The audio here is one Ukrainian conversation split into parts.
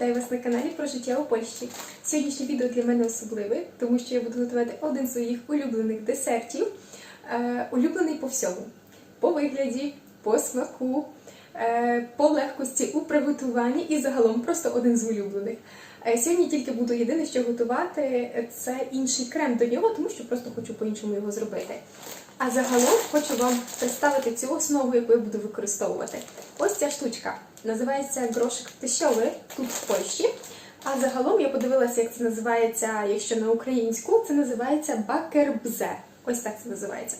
Вітаю вас на каналі про життя у Польщі. Сьогоднішнє відео для мене особливе, тому що я буду готувати один з своїх улюблених десертів. Е, улюблений по всьому: по вигляді, по смаку, е, по легкості у приготуванні і загалом просто один з улюблених. Е, Сьогодні тільки буду єдине, що готувати, це інший крем до нього, тому що просто хочу по-іншому його зробити. А загалом хочу вам представити цю основу, яку я буду використовувати. Ось ця штучка називається грошик пищовий, тут в Польщі. А загалом я подивилася, як це називається, якщо на українську, це називається бакербзе. Ось так це називається.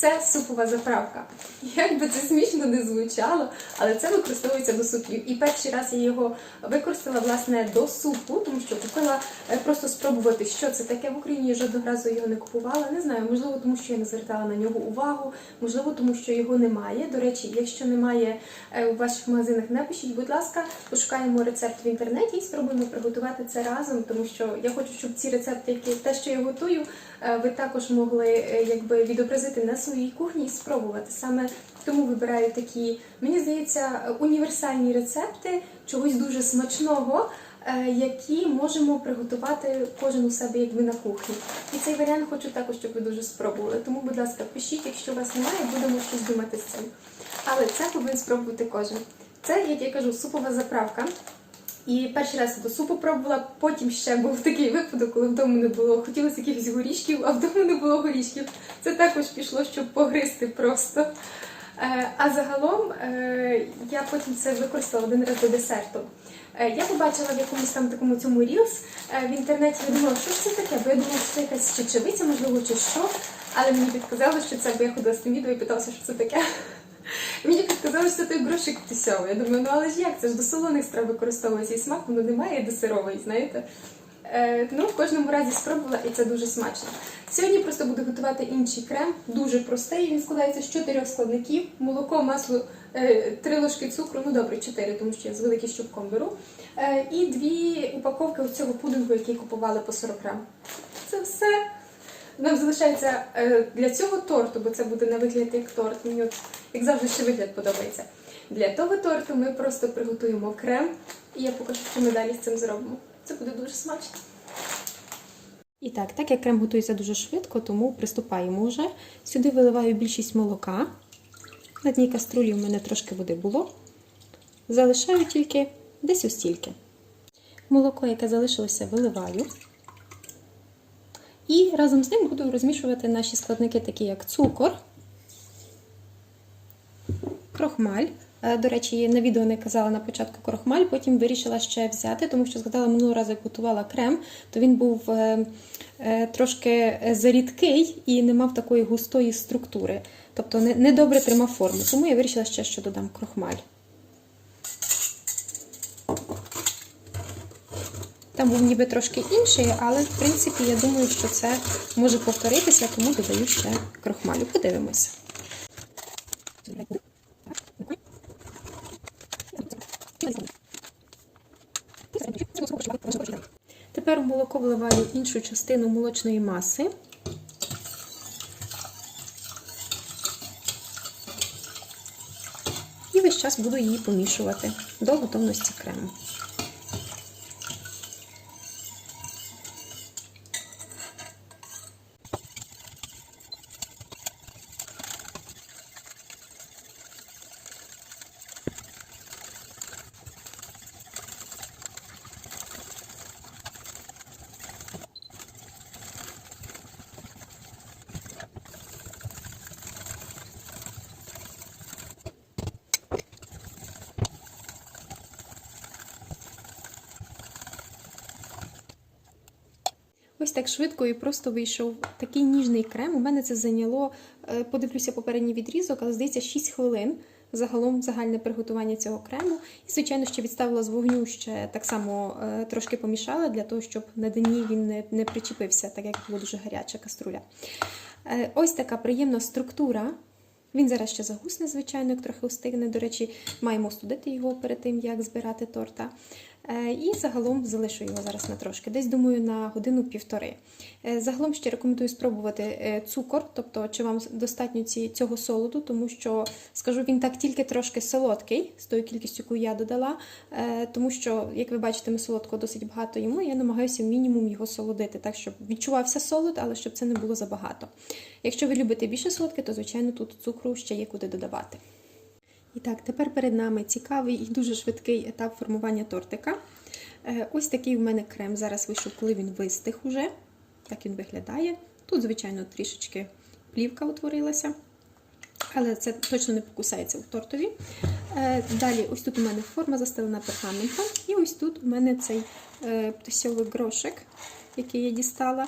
Це супова заправка. Як би це смішно не звучало, але це використовується до супів. І перший раз я його використала власне до супу, тому що купила е, просто спробувати, що це таке в Україні. Я жодного разу його не купувала. Не знаю, можливо, тому що я не звертала на нього увагу, можливо, тому що його немає. До речі, якщо немає е, у ваших магазинах, напишіть, будь ласка, пошукаємо рецепт в інтернеті і спробуємо приготувати це разом, тому що я хочу, щоб ці рецепти, які те, що я готую, е, ви також могли якби відобразити на своїй кухні і спробувати. Саме тому вибираю такі, мені здається, універсальні рецепти чогось дуже смачного, е, які можемо приготувати кожен у себе якби на кухні. І цей варіант хочу також, щоб ви дуже спробували. Тому, будь ласка, пишіть, якщо у вас немає, будемо щось думати з цим. Але це повинен спробувати кожен. Це, як я кажу, супова заправка. І перший раз я до супу пробувала, потім ще був такий випадок, коли вдома не було. Хотілося якихось горішків, а вдома не було горішків. Це також пішло, щоб погризти просто. Е, А загалом е, я потім це використала один раз до десерту. Е, Я побачила в якомусь там такому цьому Reels в інтернеті. Я думала, що ж це таке? Бо я думала, що це якась чечевиця, можливо, чи що. Але мені підказали, що це, бо я ходила з тим відео і питалася, що це таке. Мені підказали, що той грошик тисьовий. Я думаю, ну але ж як? Це ж до солоних страв використовується і смак, воно немає до сирової, знаєте. Е, ну, в кожному разі спробувала, і це дуже смачно. Сьогодні просто буду готувати інший крем, дуже простий. Він складається з чотирьох складників: молоко, масло, е, три ложки цукру, ну добре, чотири, тому що я з великим щупком беру. Е, і дві упаковки цього пудингу, який купували по 40 грам. Це все. Нам залишається е, для цього торту, бо це буде на вигляд як торт. Мені от, як завжди ще вигляд подобається. Для того торту ми просто приготуємо крем, і я покажу, що ми далі з цим зробимо. Це буде дуже смачно. І так, так як крем готується дуже швидко, тому приступаємо вже. Сюди виливаю більшість молока. На дній каструлі у мене трошки води було. Залишаю тільки десь ось стільки. Молоко, яке залишилося, виливаю. І разом з ним буду розмішувати наші складники, такі як цукор, крохмаль. Е, До речі, на відео не казала на початку крохмаль, потім вирішила ще взяти, тому що згадала минулого разу, як готувала крем, то він був е, е, трошки зарідкий і не мав такої густої структури. Тобто не, не тримав форму. Тому я вирішила ще, що додам крохмаль. Там був ніби трошки інший, але в принципі я думаю, що це може повторитися, тому додаю ще крохмалю. Подивимося. Тепер молоко вливаю іншу частину молочної маси. І весь час буду її помішувати до готовності крему. Ось так швидко і просто вийшов такий ніжний крем. У мене це зайняло, е, подивлюся попередній відрізок, але здається 6 хвилин. Загалом загальне приготування цього крему. І, звичайно, ще відставила з вогню, ще так само е, трошки помішала, для того, щоб на дні він не, не причепився, так як була дуже гаряча каструля. Е, ось така приємна структура. Він зараз ще загусне, звичайно, як трохи остигне. До речі, маємо студити його перед тим, як збирати торта. Е, І загалом залишу його зараз на трошки, десь думаю на годину-півтори. Е, Загалом ще рекомендую спробувати е, цукор, тобто чи вам достатньо цього солоду, тому що скажу, він так тільки трошки солодкий з тою кількістю, яку я додала. Тому що, як ви бачите, ми солодкого досить багато їмо. Я намагаюся мінімум його солодити, так щоб відчувався солод, але щоб це не було забагато. Якщо ви любите більше солодке, то звичайно тут цукру ще є куди додавати. І так, тепер перед нами цікавий і дуже швидкий етап формування тортика. Е, Ось такий в мене крем зараз вийшов, коли він вистих уже. Так він виглядає. Тут, звичайно, трішечки плівка утворилася, але це точно не покусається у тортові. Е, Далі, ось тут у мене форма застелена пергаментом, і ось тут у мене цей е, птасьовий грошик, який я дістала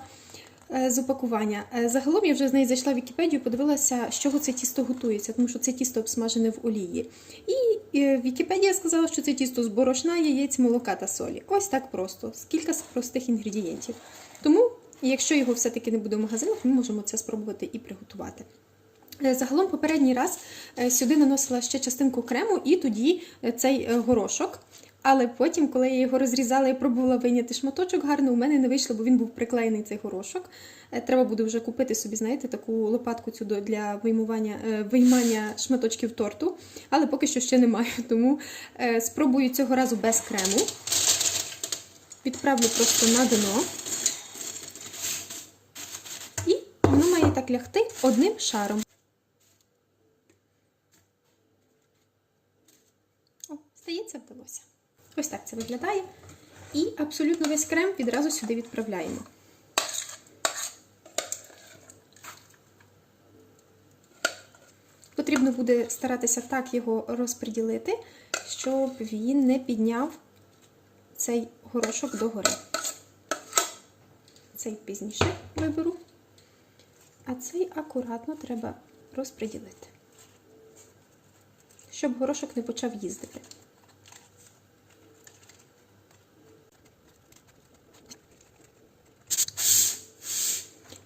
з упакування. Е, Загалом я вже з неї зайшла в Вікіпедію, подивилася, з чого це тісто готується, тому що це тісто обсмажене в олії. І е, Вікіпедія сказала, що це тісто з борошна, яєць, молока та солі. Ось так просто, з кілька простих інгредієнтів. Тому, якщо його все-таки не буде в магазинах, ми можемо це спробувати і приготувати. Е, Загалом попередній раз е, сюди наносила ще частинку крему і тоді е, цей е, горошок. Але потім, коли я його розрізала і пробувала вийняти шматочок гарно, у мене не вийшло, бо він був приклеєний цей горошок. Е, Треба буде вже купити собі, знаєте, таку лопатку цю для виймування, е, виймання шматочків торту. Але поки що ще немає. Тому е, спробую цього разу без крему. Відправлю просто на дно. І воно має так лягти одним шаром. О, здається, вдалося. Ось так це виглядає. І абсолютно весь крем відразу сюди відправляємо. Потрібно буде старатися так його розподілити, щоб він не підняв цей горошок догори. Цей пізніше виберу, а цей акуратно треба розподілити, щоб горошок не почав їздити.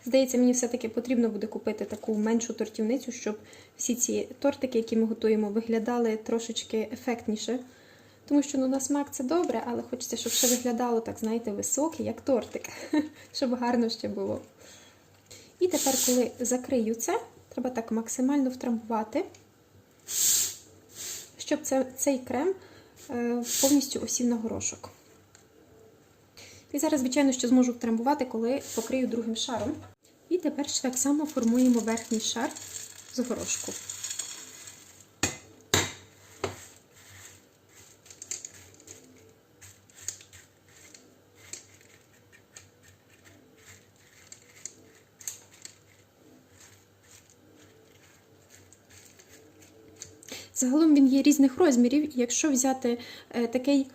Здається, мені все-таки потрібно буде купити таку меншу тортівницю, щоб всі ці тортики, які ми готуємо, виглядали трошечки ефектніше. Тому що ну, на смак це добре, але хочеться, щоб ще виглядало, так, знаєте, високе, як тортик, щоб гарно ще було. І тепер, коли закрию це, треба так максимально втрамбувати, щоб це, цей крем е, повністю осів на горошок. І зараз, звичайно, що зможу втрамбувати, коли покрию другим шаром. І тепер ще так само формуємо верхній шар з горошку. Загалом він є різних розмірів. Якщо взяти е, такий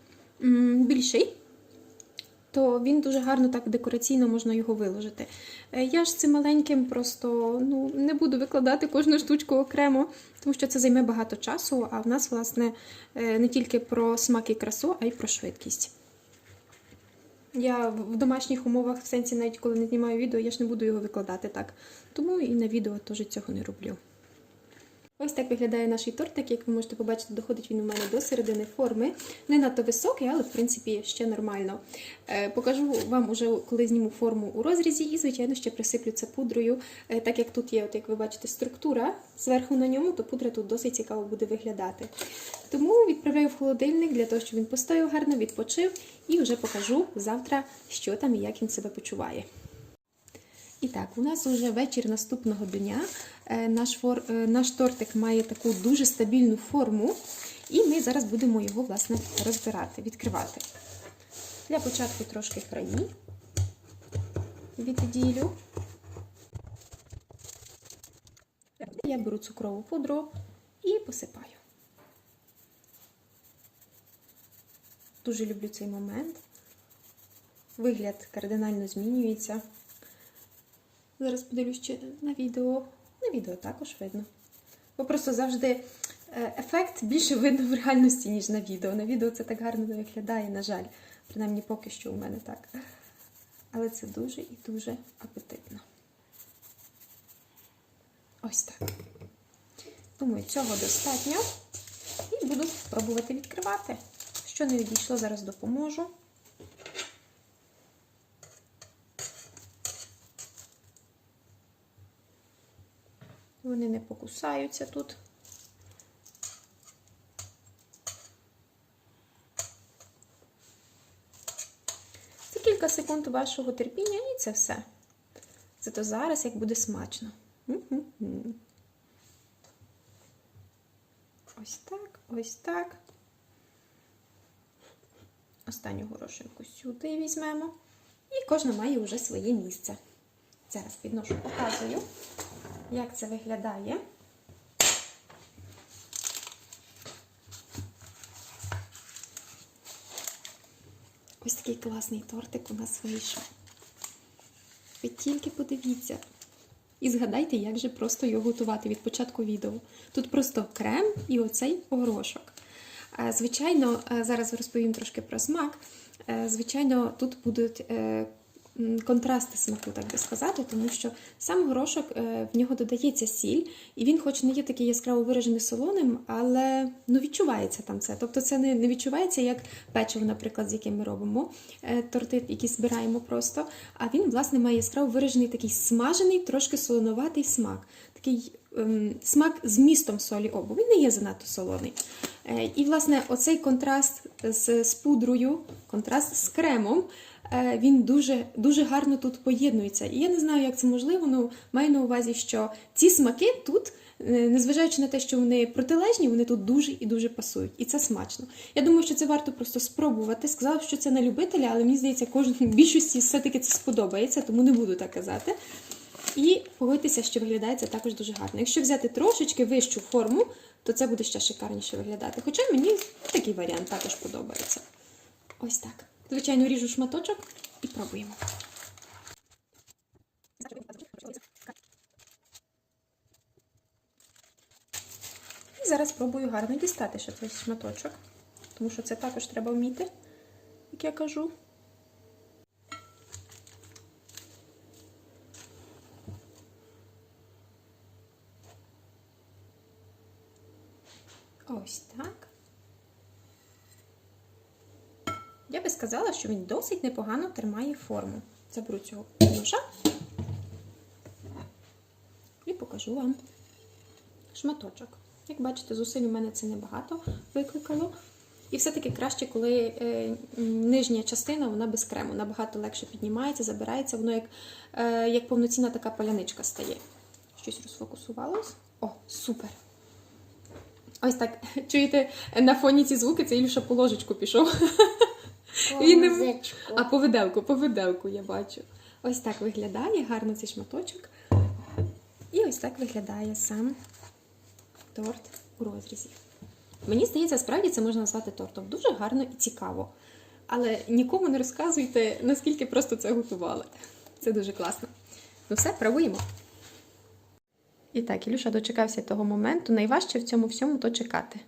більший, то він дуже гарно так декораційно можна його виложити. Е, Я ж цим маленьким просто ну, не буду викладати кожну штучку окремо, тому що це займе багато часу, а в нас, власне, е, не тільки про смак і красу, а й про швидкість. Я в в домашніх умовах, в сенсі, навіть коли не знімаю відео, я ж не буду його викладати так. Тому і на відео теж цього не роблю. Ось так виглядає наш тортик. Як ви можете побачити, доходить він у мене до середини форми. Не надто високий, але в принципі ще нормально. Е, Покажу вам уже, коли зніму форму у розрізі, і, звичайно, ще присиплю це пудрою. Е, Так як тут є, от, як ви бачите, структура зверху на ньому, то пудра тут досить цікаво буде виглядати. Тому відправляю в холодильник для того, щоб він постояв гарно, відпочив, і вже покажу завтра, що там і як він себе почуває. І так, у нас вже вечір наступного дня. Е, Наш, фор, е, наш тортик має таку дуже стабільну форму, і ми зараз будемо його власне розбирати, відкривати. Для початку трошки краї відділю. Я беру цукрову пудру і посипаю. Дуже люблю цей момент. Вигляд кардинально змінюється. Зараз подивлюсь ще на відео. На відео також видно. Бо просто завжди е, ефект більше видно в реальності, ніж на відео. На відео це так гарно виглядає, на жаль. Принаймні поки що у мене так. Але це дуже і дуже апетитно. Ось так. Думаю, цього достатньо. І буду пробувати відкривати. Якщо не відійшло, зараз допоможу. Вони не покусаються тут. Це кілька секунд вашого терпіння і це все. Зато зараз як буде смачно. Ось так, ось так. Останню горошинку сюди візьмемо. І кожна має вже своє місце. Зараз підношу, показую, як це виглядає. Ось такий класний тортик у нас вийшов. Ви тільки подивіться. І згадайте, як же просто його готувати від початку відео. Тут просто крем і оцей горошок. Е, Звичайно, е, зараз розповім трошки про смак. Е, Звичайно, тут будуть контрасти смаку, так би сказати, тому що сам горошок е, в нього додається сіль, і він, хоч не є такий яскраво виражений солоним, але ну, відчувається там це. Тобто це не, відчувається як печиво, наприклад, з яким ми робимо е, торти, які збираємо просто. А він, власне, має яскраво виражений такий смажений, трошки солонуватий смак. Такий ем, смак з містом солі обу. Він не є занадто солоний. Е, і, власне, оцей контраст з, з пудрою, контраст з кремом, він дуже, дуже гарно тут поєднується. І я не знаю, як це можливо, але маю на увазі, що ці смаки тут, е, незважаючи на те, що вони протилежні, вони тут дуже і дуже пасують. І це смачно. Я думаю, що це варто просто спробувати. Сказала, що це на любителя, але мені здається, кожній більшості все-таки це сподобається, тому не буду так казати. І погодьтеся, що виглядає це також дуже гарно. Якщо взяти трошечки вищу форму, то це буде ще шикарніше виглядати. Хоча мені такий варіант також подобається. Ось так. Звичайно, ріжу шматочок і пробуємо. І зараз пробую гарно дістати ще цей шматочок, тому що це також треба вміти, як я кажу. Ось так. Я би сказала, що він досить непогано тримає форму. Заберу цього ножа і покажу вам шматочок. Як бачите, зусиль у мене це небагато викликало. І все-таки краще, коли е, нижня частина вона без крему, набагато легше піднімається, забирається, воно як, е, як повноцінна така паляничка стає. Щось розфокусувалось. О, супер! Ось так, чуєте, на фоні ці звуки, це Ілюша по ложечку пішов. Він не- Музичку. А по виделку, по виделку я бачу. Ось так виглядає гарно цей шматочок. І ось так виглядає сам торт у розрізі. Мені здається, справді це можна назвати тортом. Дуже гарно і цікаво. Але нікому не розказуйте, наскільки просто це готували. Це дуже класно. Ну все, пробуємо. І так, Ілюша дочекався того моменту. Найважче в цьому всьому то чекати.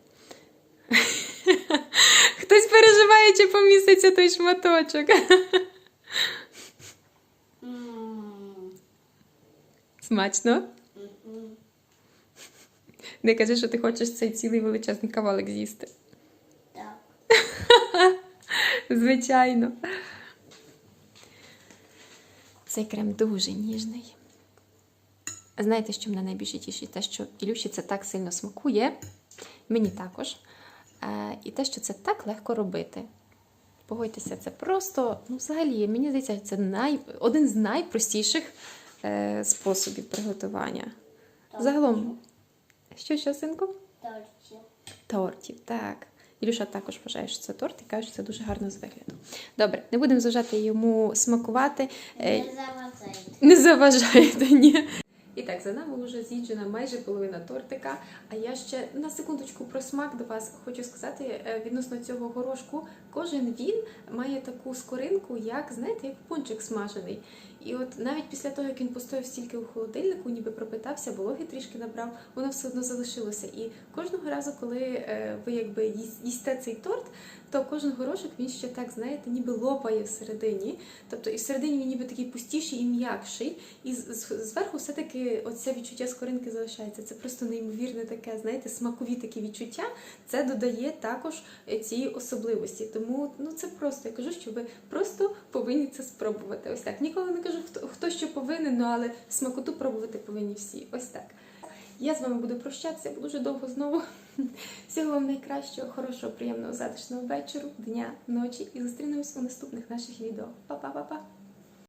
Хтось переживає, чи поміститься той шматочок. Смачно. Не кажи, що ти хочеш цей цілий величезний кавалик з'їсти. Так. Звичайно. Цей крем дуже ніжний. Знаєте, що мене найбільше тішить? Те, що Ілюші це так сильно смакує, мені також. Е, І те, що це так легко робити. Погодьтеся, це просто, ну, взагалі, мені здається, це най... один з найпростіших е, способів приготування. Загалом, що, що, синку? Торті. Тортів, так. Ілюша також вважає, що це торт і каже, що це дуже гарно з вигляду. Добре, не будемо зважати йому смакувати. Е, Не заважайте. Не заважайте, ні. І так, за нами вже з'їджена майже половина тортика. А я ще на секундочку про смак до вас хочу сказати е, відносно цього горошку. Кожен він має таку скоринку, як знаєте, як пончик смажений. І от навіть після того, як він постояв стільки у холодильнику, ніби пропитався, вологи трішки набрав, воно все одно залишилося. І кожного разу, коли е, ви якби їсте цей торт, то кожен горошок він ще так, знаєте, ніби лопає всередині. Тобто і всередині він ніби такий пустіший і м'якший. І зверху все-таки оце відчуття скоринки залишається. Це просто неймовірне таке, знаєте, смакові такі відчуття. Це додає також е, цієї особливості. Тому ну це просто я кажу, що ви просто повинні це спробувати. Ось так. Ніколи не кажу, хто, хто що повинен, ну але смакоту пробувати повинні всі. Ось так. Я з вами буду прощатися, буду дуже довго знову. Всього вам найкращого, хорошого, приємного, затишного вечору, дня, ночі і зустрінемось у наступних наших відео. Па-па-па-па!